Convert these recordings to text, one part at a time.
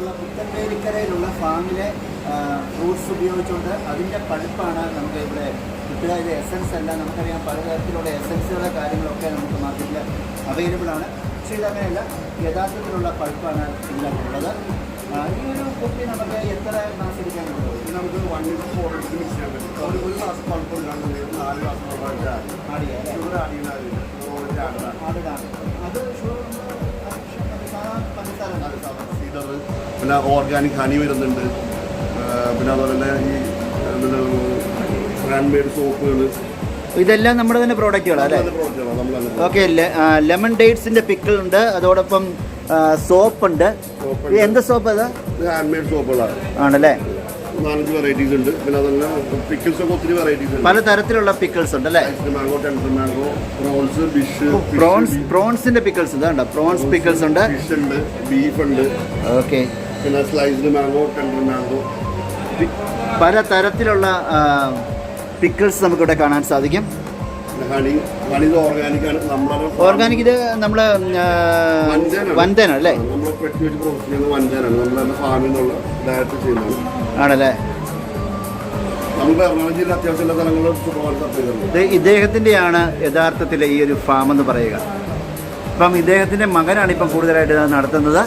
ഉള്ള പുത്തൻവേലിക്കരയിലുള്ള ഫാമിലെ ഫ്രൂട്ട്സ് ഉപയോഗിച്ചുകൊണ്ട് അതിന്റെ പഴുപ്പാണ് നമുക്ക് ഇവിടെ കിട്ടുക ഇത് എസൻസ് അല്ല നമുക്കറിയാം. പലതരത്തിലുള്ള എസൻസുകളുടെ കാര്യങ്ങളൊക്കെ നമുക്ക് മാർക്കറ്റിൽ അവൈലബിൾ ആണ്. പക്ഷേ ഇതങ്ങനെയല്ല യഥാർത്ഥത്തിലുള്ള പഴുപ്പാണ് ഇതിലുള്ളത് ഈ ഒരു കുട്ടി നമുക്ക് എത്ര മാസം ഇരിക്കാൻ പറ്റും? നമുക്ക് വൺ ഇയർ ഫോർ മിക്സ് ചെയ്യാൻ പറ്റും ഒരു മാസം കുഴപ്പമില്ലാണ്ട് നാല് മാസം ആടിയാണ് ആടിയാണ് അത് പിന്നെ ഓർഗാനിക് ഹണി വരുന്നുണ്ട്. പിന്നെ അതുപോലെ തന്നെ ഈ ഹാൻഡ് മെയ്ഡ് സോപ്പുകൾ ഇതെല്ലാം നമ്മുടെ തന്നെ പ്രോഡക്റ്റുകളാണ് അല്ലേ? ഓക്കെ ലെമൺ ഡേറ്റ്സിന്റെ പിക്കിൾ ഉണ്ട്. അതോടൊപ്പം സോപ്പ് ഉണ്ട്. എന്താ എന്ത് സോപ്പ് അത്? ഹാൻഡ് മെയ്ഡ് സോപ്പുകളാണ് ആണല്ലേ? നാലഞ്ച് വെറൈറ്റീസ് ഉണ്ട്. പിന്നെ അതല്ല പിക്കിൾസ് ഒക്കെ ഒത്തിരി വെറൈറ്റീസ് ഉണ്ട്. പല തരത്തിലുള്ള പിക്കിൾസ് ഉണ്ട് അല്ലേ? Mango tender mango prawns fish prawns പ്രോൺസിന്റെ pickles ഇതുണ്ട് പ്രോൺസ് പിക്കിൾസ് ഉണ്ട്. ഫിഷ് ഉണ്ട്. ബീഫ് ഉണ്ട്. ഓക്കെ പിന്നെ സ്ലൈസ്ഡ് മാംഗോ ടെൻഡർ മാംഗോ പല തരത്തിലുള്ള പിക്കിൾസ് നമുക്കിവിടെ കാണാൻ സാധിക്കും. ഹണി ഹണി ഇത് ഓർഗാനിക് ആണ്. നമ്മളെ ഓർഗാനിക് ഇത് നമ്മൾ വഞ്ചനാണ്. അല്ലേ? നമ്മൾ പെട്ടി വെച്ച് പ്രോസസ് ചെയ്യുന്ന വഞ്ചാനാണ് നമ്മളെ ഫാമിൽ നിന്നുള്ള ഡയറക്റ്റ് ചെയ്യുന്നതാണ്. ആണല്ലേ? നമുക്ക് എറണാകുളം ജില്ല അത്യാവശ്യം എല്ലാ സ്ഥലങ്ങളിലും സൂപ്പർ സപ്ലൈ ഇദ്ദേഹത്തിന്റെയാണ് യഥാർത്ഥത്തിൽ ഈ ഒരു ഫാം എന്ന് പറയുക. അപ്പം ഇദ്ദേഹത്തിന്റെ മകനാണ് ഇപ്പം കൂടുതലായിട്ട് നടത്തുന്നത്.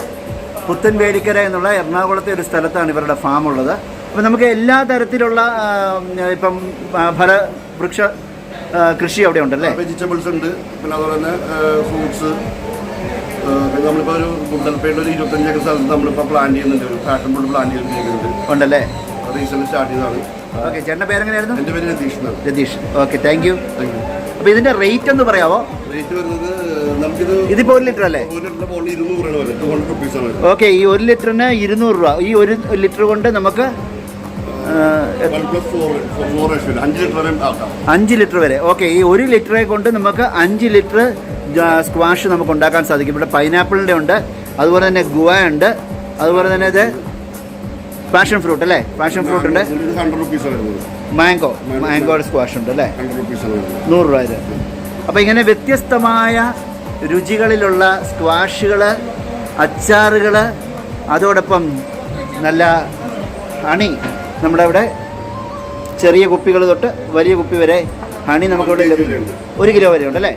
പുത്തൻവേലിക്കര എന്നുള്ള എറണാകുളത്തെ ഒരു സ്ഥലത്താണ് ഇവരുടെ ഫാം ഉള്ളത്. അപ്പം നമുക്ക് എല്ലാ തരത്തിലുള്ള ഇപ്പം ഫല വൃക്ഷ കൃഷി അവിടെ ഉണ്ടല്ലേ? വെജിറ്റബിൾസ് ഉണ്ട്. പിന്നെ അതുപോലെ തന്നെ ഫ്രൂട്ട്സ് നമ്മളിപ്പോൾ ഒരു ഗുണ്ടൽപേട്ട് ഒരു ഇരുപത്തഞ്ച് ഏക്കർ സ്ഥലത്ത് നമ്മളിപ്പോൾ പ്ലാൻ ചെയ്യുന്നുണ്ട്. ഒരു പാഷൻ ബോർഡ് പ്ലാൻ ചെയ്തിരിക്കുന്നുണ്ട്. ഉണ്ടല്ലേ? റീസെന്റ് സ്റ്റാർട്ട് ചെയ്തതാണ്. ഓക്കെ ചേട്ടന്റെ പേരെങ്ങനെയായിരുന്നു? എന്റെ പേര് Ratheesh Ratheesh. Okay thank you thank you അപ്പോൾ ഇതിന്റെ റേറ്റ് ഒന്ന് പറയാമോ ഇതിപ്പോൾ ഒരു ലിറ്റർ അല്ലേ? ഓക്കെ ഈ ഒരു ലിറ്ററിന് ഇരുന്നൂറ് രൂപ. ഈ ഒരു ലിറ്റർ കൊണ്ട് നമുക്ക് അഞ്ച് ലിറ്റർ വരെ ഓക്കെ ഈ ഒരു ലിറ്ററെ കൊണ്ട് നമുക്ക് അഞ്ച് ലിറ്റർ സ്ക്വാഷ് നമുക്ക് ഉണ്ടാക്കാൻ സാധിക്കും. ഇവിടെ പൈനാപ്പിളിന്റെ ഉണ്ട് അതുപോലെ തന്നെ ഗുവ ഉണ്ട് അതുപോലെ തന്നെ ഇത് പാഷൻ ഫ്രൂട്ട് അല്ലേ? പാഷൻ ഫ്രൂട്ട് ഉണ്ട് മാംഗോ മാംഗോ സ്ക്വാഷ് ഉണ്ട് അല്ലേ? നൂറ് രൂപ അപ്പോൾ ഇങ്ങനെ വ്യത്യസ്തമായ രുചികളിലുള്ള സ്ക്വാഷുകൾ അച്ചാറുകൾ അതോടൊപ്പം നല്ല ഹണി നമ്മുടെ ഇവിടെ ചെറിയ കുപ്പികൾ തൊട്ട് വലിയ കുപ്പി വരെ ഹണി നമുക്കിവിടെ ഒരു കിലോ വരെ ഉണ്ടല്ലേ?